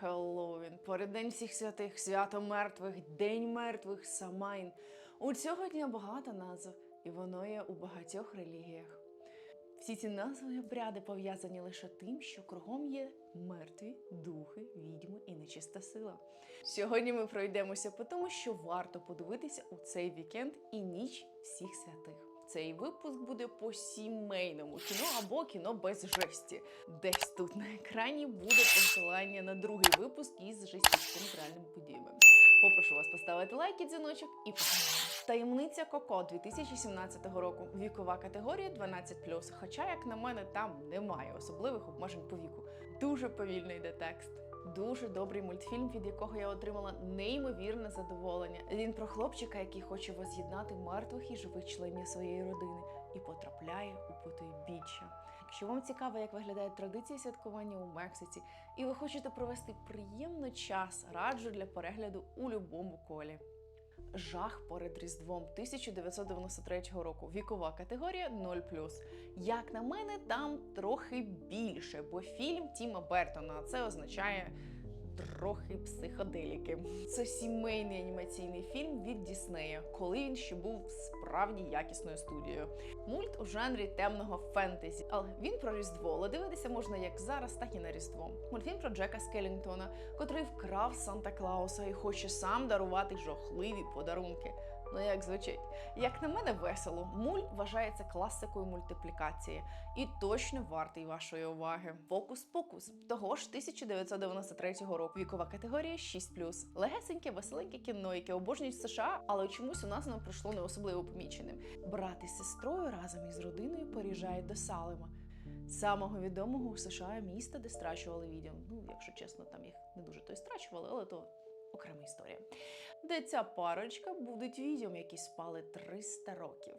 Хеллоуін, переддень всіх святих, свято мертвих, День мертвих, Самайн. У цього дня багато назв, і воно є у багатьох релігіях. Всі ці назви обряди пов'язані лише тим, що кругом є мертві, духи, відьми і нечиста сила. Сьогодні ми пройдемося по тому, що варто подивитися у цей вікенд і ніч всіх святих. Цей випуск буде по сімейному кіно або кіно без жесті. Десь тут на екрані буде посилання на другий випуск із жестівськими реальними подіями. Попрошу вас поставити лайк і дзвіночок і погнали. Таємниця Коко 2017 року. Вікова категорія 12+. Хоча, як на мене, там немає особливих обмежень по віку. Дуже повільно йде текст. Дуже добрий мультфільм, від якого я отримала неймовірне задоволення. Він про хлопчика, який хоче воз'єднати мертвих і живих членів своєї родини, і потрапляє у потойбіччя. Якщо вам цікаво, як виглядають традиції святкування у Мексиці, і ви хочете провести приємно час, раджу для перегляду у будь-якому колі. Жах перед Різдвом 1993 року. Вікова категорія 0+. Як на мене, там трохи більше, бо фільм Тіма Бертона. Це означає трохи психоделіки. Це сімейний анімаційний фільм від Діснея, коли він ще був справді якісною студією. Мульт у жанрі темного фентезі. Але він про Різдво, але дивитися можна як зараз, так і на Різдво. Мультфільм про Джека Скелінгтона, котрий вкрав Санта Клауса і хоче сам дарувати жахливі подарунки. Ну як звучить? Як на мене, весело. Мульт вважається класикою мультиплікації і точно вартий вашої уваги. Фокус-покус того ж 1993 року. Вікова категорія 6+. Легесеньке, веселеньке кіно, яке обожнюють США, але чомусь у нас воно пройшло не особливо поміченим. Брат із сестрою разом із родиною переїжджають до Салема. Самого відомого у США міста, де страчували відьом. Ну, якщо чесно, там їх не дуже то й страчували, але то окрема історія. Де ця парочка будуть відьом, які спали 300 років.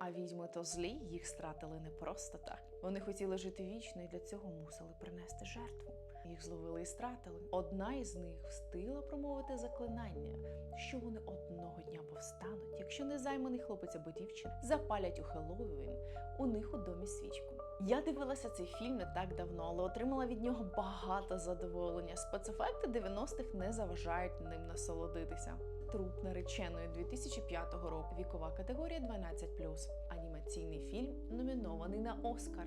А відьми то злі, їх стратили не просто так. Вони хотіли жити вічно і для цього мусили принести жертву. Їх зловили і стратили. Одна із них встигла промовити заклинання, що вони одного дня повстануть, якщо незайманий хлопець або дівчина запалять у Хеллоуін у них у домі свічку. Я дивилася цей фільм не так давно, але отримала від нього багато задоволення. Спецефекти 90-х не заважають ним насолодитися. Труп нареченої 2005 року. Вікова категорія 12+. Анімаційний фільм номінований на Оскар.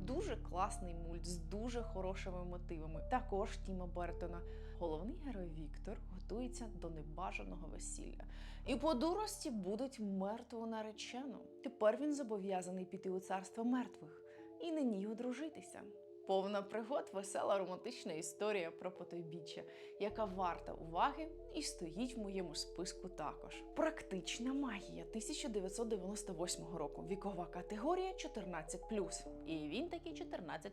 Дуже класний мульт з дуже хорошими мотивами. Також Тіма Бертона. Головний герой Віктор готується до небажаного весілля. І по дурості будуть мертво наречену. Тепер він зобов'язаний піти у царство мертвих і на ній одружитися. Повна пригод, весела романтична історія про потойбіччя, яка варта уваги і стоїть в моєму списку також. Практична магія 1998 року. Вікова категорія 14+. І він такий 14+.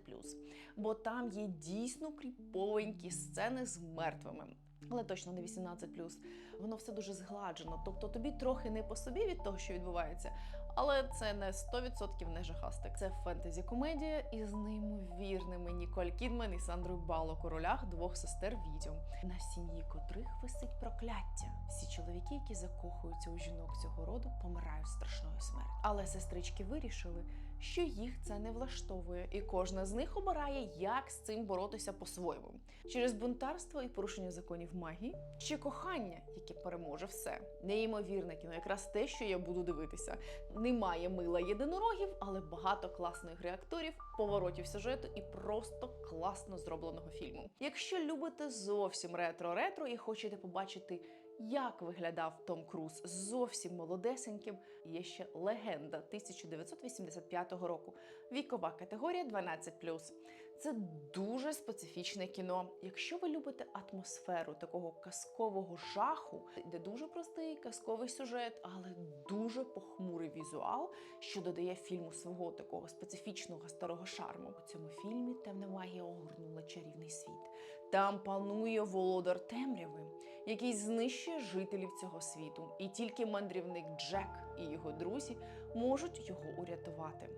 Бо там є дійсно кріповенькі сцени з мертвими. Але точно не 18+. Воно все дуже згладжено. Тобто тобі трохи не по собі від того, що відбувається, але це не 100% не жахастик. Це фентезі-комедія із неймовірними Ніколь Кідман і Сандрою Балок у ролях двох сестер відьом, на сім'ї котрих висить прокляття. Всі чоловіки, які закохуються у жінок цього роду, помирають страшною смертю. Але сестрички вирішили, що їх це не влаштовує, і кожна з них обирає, як з цим боротися по-своєму через бунтарство і порушення законів магії, чи кохання, яке переможе все. Неймовірне кіно, якраз те, що я буду дивитися. Немає мила єдинорогів, але багато класної гри акторів, поворотів сюжету і просто класно зробленого фільму. Якщо любите зовсім ретро-ретро і хочете побачити. Як виглядав Том Круз зовсім молодесеньким, є ще легенда 1985 року. Вікова категорія 12+. Це дуже специфічне кіно. Якщо ви любите атмосферу такого казкового жаху, де дуже простий казковий сюжет, але дуже похмурий візуал, що додає фільму свого такого специфічного старого шарму. У цьому фільмі темна магія огорнула чарівний світ. Там панує володар темряви, який знищує жителів цього світу, і тільки мандрівник Джек і його друзі можуть його урятувати.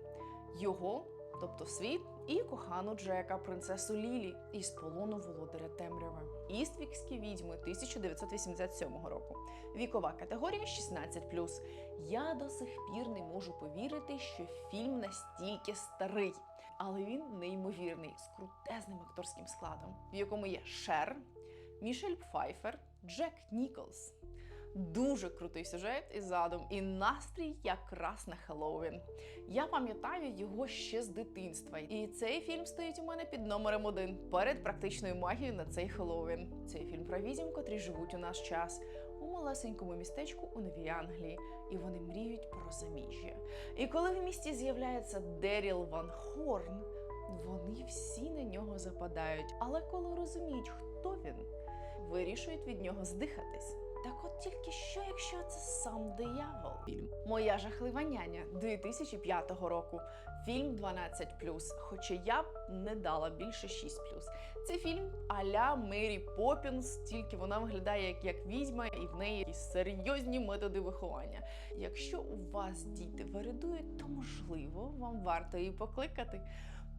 Його тобто світ, і кохану Джека, принцесу Лілі із полону володаря темряви. Іствікські відьми 1987 року. Вікова категорія 16+. Я до сих пір не можу повірити, що фільм настільки старий. але він неймовірний з крутезним акторським складом, в якому є Шер, Мішель Пфайфер, Джек Ніколс. Дуже крутий сюжет і задум, і настрій якраз на Хеллоуін. Я пам'ятаю його ще з дитинства, і цей фільм стоїть у мене під номером один перед практичною магією на цей Хеллоуін. Цей фільм про відьм, котрі живуть у наш час у малесенькому містечку у Новій Англії, і вони мріють про заміжжя. І коли в місті з'являється Деріл Ван Хорн, вони всі на нього западають. Але коли розуміють, хто він, вирішують від нього здихатись. Так от тільки що, якщо це сам диявол? Фільм Моя жахлива няня 2005 року. Фільм 12+, хоча я б не дала більше 6+. Це фільм а-ля Мері Поппінс, тільки вона виглядає як, як відьма, і в неї якісь серйозні методи виховання. Якщо у вас діти вередують, то можливо вам варто її покликати.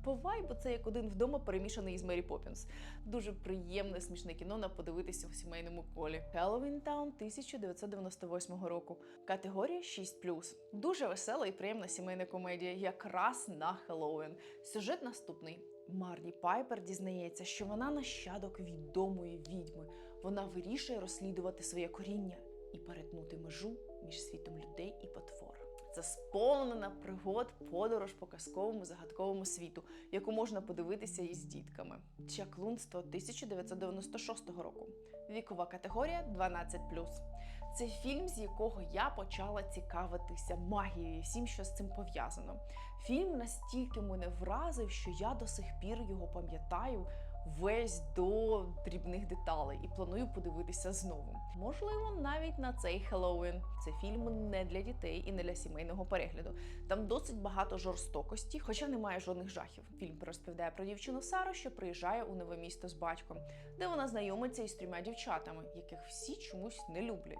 По вайбу це як один вдома перемішаний із Мері Поппінс. Дуже приємне смішне кіно на подивитися у сімейному колі. Halloween Town 1998 року. Категорія 6+. Дуже весела і приємна сімейна комедія, якраз на Хеллоуін. Сюжет наступний. Марні Пайпер дізнається, що вона нащадок відомої відьми. Вона вирішує розслідувати своє коріння і перетнути межу між світом людей і потвор. Це сповнена пригод подорож по казковому загадковому світу, яку можна подивитися із дітками. Чаклунство 1996 року. Вікова категорія 12+. Це фільм, з якого я почала цікавитися магією, всім, що з цим пов'язано. Фільм настільки мене вразив, що я до сих пір його пам'ятаю весь до дрібних деталей і планую подивитися знову. Можливо, навіть на цей Хеллоуін. Це фільм не для дітей і не для сімейного перегляду. Там досить багато жорстокості, хоча немає жодних жахів. Фільм розповідає про дівчину Сару, що приїжджає у нове місто з батьком, де вона знайомиться із трьома дівчатами, яких всі чомусь не люблять.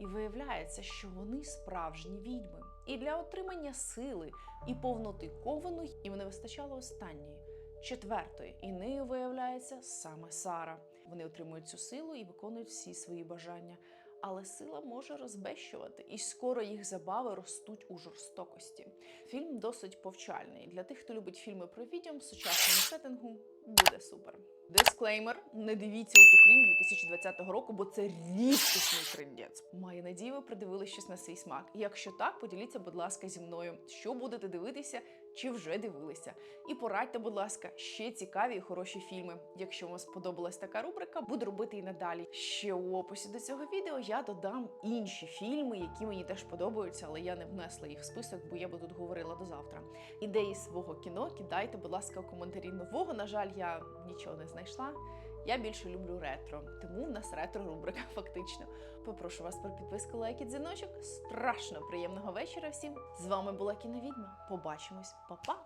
І виявляється, що вони справжні відьми. І для отримання сили і повноти ковану їм не вистачало останньої четвертої, і нею виявляється саме Сара. Вони отримують цю силу і виконують всі свої бажання. Але сила може розбещувати, і скоро їх забави ростуть у жорстокості. Фільм досить повчальний. Для тих, хто любить фільми про відьом в сучасному сеттингу, буде супер. Дисклеймер: не дивіться у ту хрінь 2020 року, бо це рідкісний трендець. Маю надію, ви придивились щось на свій смак. І якщо так, поділіться, будь ласка, зі мною, що будете дивитися чи вже дивилися. І порадьте, будь ласка, ще цікаві і хороші фільми. Якщо вам сподобалась така рубрика, буду робити і надалі. Ще у описі до цього відео я додам інші фільми, які мені теж подобаються, але я не внесла їх в список, бо я би тут говорила до завтра. Ідеї свого кіно кидайте, будь ласка, у коментарі нового. На жаль, я нічого не знайшла. Я більше люблю ретро, тому в нас ретро рубрика фактично. Попрошу вас про підписку, лайк дзвіночок. Страшно приємного вечора всім. З вами була кіновідьма. Побачимось, Па-па!